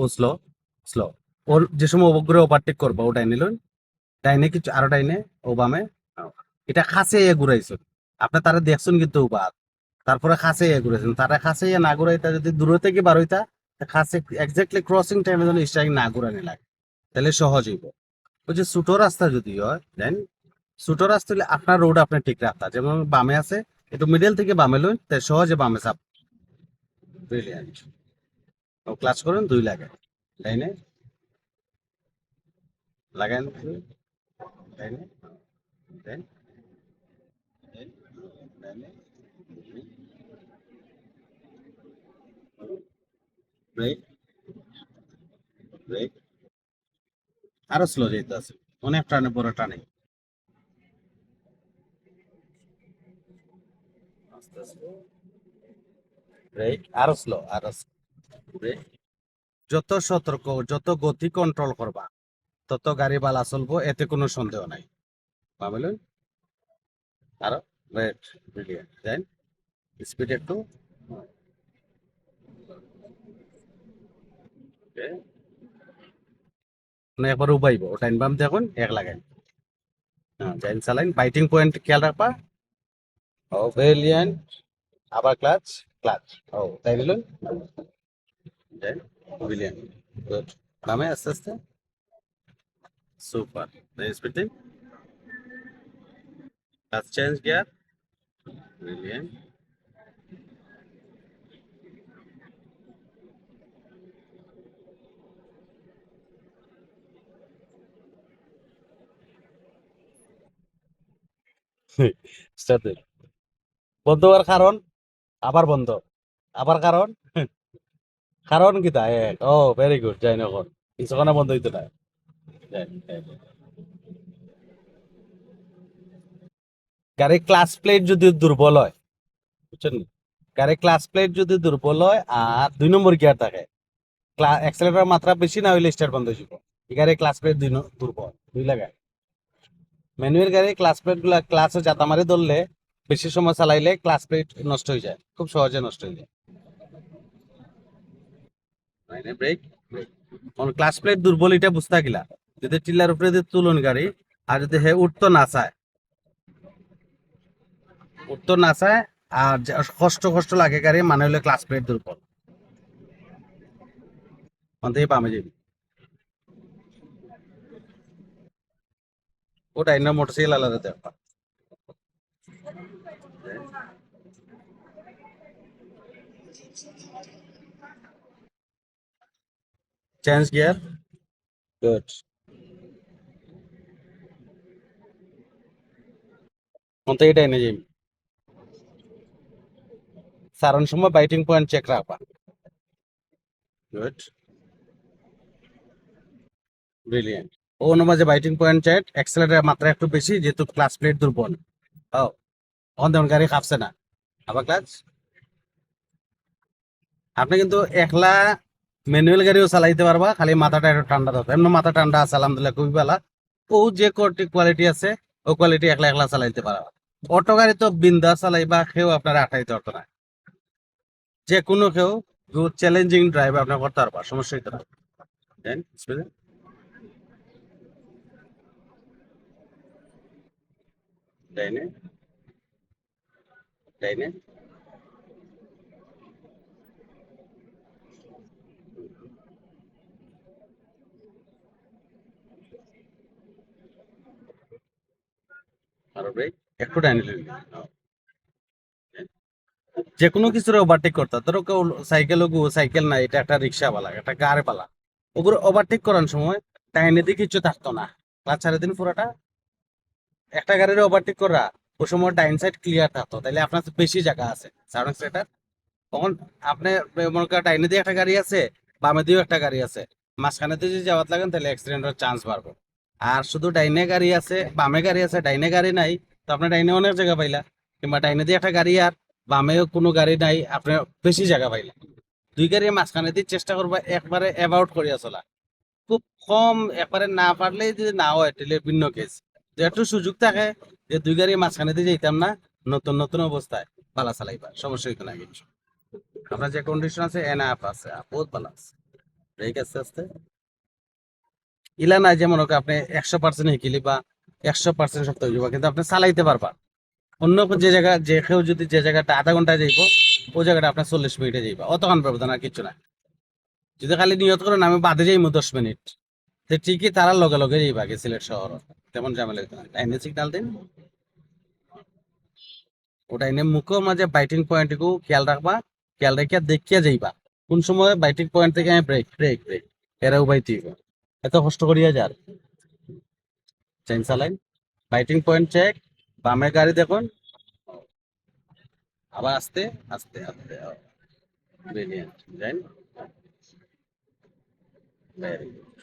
ও slow slow ওর যে সময় উপগ্রহ ওভারটেক করব, ও ডাইনে ডাইনে কিছু, আরও ডাইনে ও বামে এটা খাসে এ ঘুরাইছো আপনি তারা দেখছেন কিন্তু বাদ তারপরে খাসে এ ঘুরাইছেন। তারা খাসে এ না ঘুরাইতা, যদি দূরে থেকে বার হইতা খাসে এক্স্যাক্টলি ক্রসিং টাইমে যেন স্ট্রাইক না ঘুরানি লাগে। তাহলে সহজ হইব। ওই যে ছোট রাস্তা যদি হয় দেন ছোট রাস্তা হলে আপনার রোড আপনার ঠিক রাখতা। যেমন বামে আছে, একটু মিডল থেকে বামে লইন তাই সহজে বামে চাপ। ব্রিলিয়ান্ট ক্লাস করেন, দুই লাগে লাইনে? লাগান লাইনে? ব্রেক। ব্রেক। আরও স্লো যেতে আছে। অনেক টানে, বড় টানে। আরও স্লো, আরও ব্রেক যত সতর্ক, যত গতি কন্ট্রোল করবা, তত গাড়ি বালা চলবো, এতে কোনো সন্দেহ নাই। ভাবলেন আরও? রেট দেন স্পিড একটু। মানে একবার উবাইব বাম দেখুন এক লাগাই হ্যাঁ জাইন চালাইন। বাইটিং পয়েন্ট খেয়াল রাখবা। ও ব্রিলিয়ান্ট আবার ক্লাচ ক্লাচ ও, তাই দিলেন? দেন ব্রিলিয়ান্ট গুড নামে আস্তে? আস্তে স্পিড দিন ক্লাচ চেঞ্জ গিয়ার দিন। বন্ধ হওয়ার কারণ? আবার বন্ধ। আবার কারণ? কারণ কি তা এক। ও ভেরি গুড যাই নখন কিছুক্ষণে বন্ধ হইতে না গাড়ির ক্লাস প্লেট যদি দুর্বল হয়, বুঝছেন গাড়ির ক্লাস প্লেট যদি দুর্বল হয় আর দুই নম্বর গিয়ার থাকে অ্যাক্সেলেটার মাত্রা বেশি না হইলে স্টার্ট বন্ধ হয়ে গাড়ির ক্লাস প্লেট দুই দুর্বল, দুই লাগায়। ম্যানুয়াল গাড়ি ক্লাস প্লেটগুলা ক্লাসে জাতা মারি ধরলে, বেশি সময় চালাইলে ক্লাস প্লেট নষ্ট হয়ে যায়, খুব সহজে নষ্ট হয়ে যায়। ব্রেক ক্লাস প্লেট দুর্বল, এটা বুঝতে গিলা যদি টিলার উপরে যদি তুলন গাড়ি, আর যদি হে উঠতো না চায়, উঠতো না চায়, আর কষ্ট কষ্ট লাগে গাড়ি মানে হলে ক্লাস প্লেট দুর্বল। অন্তে পামে যাবি। ওটা ইন্না মোটরসাইকেল আলাদা দেখবা Change gear. Good. মতো এটা এনে যাই সারণ সময় বাইটিং পয়েন্ট চেক রাখবা। গুড ব্রিলিয়েন্ট ও অনুমাজে বাইটিং পয়েন্ট চেক অ্যাক্সেলারের মাত্রা একটু বেশি যেহেতু ক্লাস প্লেট দুর্বল। ও তখন তেমন গাড়ি খাপছে না। আবার ক্লাস আপনি কিন্তু একলা ম্যানুয়াল গাড়িও চালাইতে পারবা, খালি মাথাটা একটু ঠান্ডা থাকবে এমনি মাথা ঠান্ডা আছে, আলহামদুলিল্লাহ, খুবই ভালো। ও যে কোয়ালিটি আছে, ও কোয়ালিটি একলা একলা চালাইতে পারবা। অটো গাড়ি তো বিন্দা চালাইবা, কেউ আপনার আঠাইতে পারতো না। যে কোনো কেউ চ্যালেঞ্জিং ড্রাইভ আপনার করতে পারবা, সমস্যা হইতে না ডাইনে যে কোনো কিছুর ওভারটেক করতে ধরো কেউ সাইকেল সাইকেল না এটা একটা রিক্সা বালা একটা গাড়ি পালা ওগুলো ওভারটেক করার সময় টাইনে দিয়ে কিছু থাকতো না। ক্লাস ছাড়ে দিন পুরোটা। একটা গাড়ির ওভারটেক করা, ওই সময় ডাইন সাইড ক্লিয়ার থাকতো। তাহলে আপনার বেশি জায়গা আছে সাউন্ড সেটার তখন আপনি মনে করেন ডাইনে দিয়ে একটা গাড়ি আছে, বামে দিয়েও একটা গাড়ি আছে। মাঝখানে দিয়ে যদি যাওয়ার লাগেন তাহলে অ্যাক্সিডেন্টের চান্স বাড়বে। আর শুধু ডাইনে গাড়ি আছে, বামে গাড়ি আছে, ডাইনে গাড়ি নাই। তো আপনি ডাইনে অনেক জায়গা পাইলা, কিংবা ডাইনে দিয়ে একটা গাড়ি আর বামেও কোনো গাড়ি নাই, আপনি বেশি জায়গা পাইলা। দুই গাড়ির মাঝখানে দিয়ে চেষ্টা করবা একবারে অ্যাবাউট করিয়া চলা। খুব কম একবারে না পারলে যদি না হয়, তাহলে ভিন্ন কেস একটু সুযোগ থাকে, যে দুই গাড়ির মাঝখানে দিয়ে যাইতাম না, নতুন নতুন অবস্থায় পালা চালাইবা, সমস্যা হইতো না কিছু আপনার যে কন্ডিশন আছে এন আছে, বহুত ভালো আছে। ব্রেক আস্তে আস্তে। ইলা নাই যেমন ওকে আপনি একশো পার্সেন্ট হিকিলি বা একশো পার্সেন্ট হয়ে যাবা কিন্তু আপনি চালাইতে পারবা। অন্য যে জায়গা, যে কেউ যদি যে জায়গাটা আধা ঘন্টায় যাইব, ওই জায়গাটা আপনার চল্লিশ মিনিটে যাইবা। অতক্ষণ ব্যবধান আর কিছু না যদি খালি নিয়ত করেন, আমি বাদে যাইমু দশ মিনিট। তো ঠিকই তারা লগে লগে যাইবা গে সিলেট শহর। তেমন ঝামেলা হইতো না। টাইনে সিগনাল দিন। ওটা এনে মুখের মাঝে বাইটিং পয়েন্ট গু খেয়াল রাখবা। খেয়াল রেখে দেখিয়া যাইবা। কোন সময় বাইটিং পয়েন্ট থেকে আমি ব্রেক ব্রেক ব্রেক এরাও বাইতে। এত কষ্ট করিয়া যার? চেন চালাইন। বাইটিং পয়েন্ট চেক বামে গাড়ি দেখুন। আবার আস্তে আস্তে আস্তে ব্রিলিয়ান্ট জানেন ভেরি গুড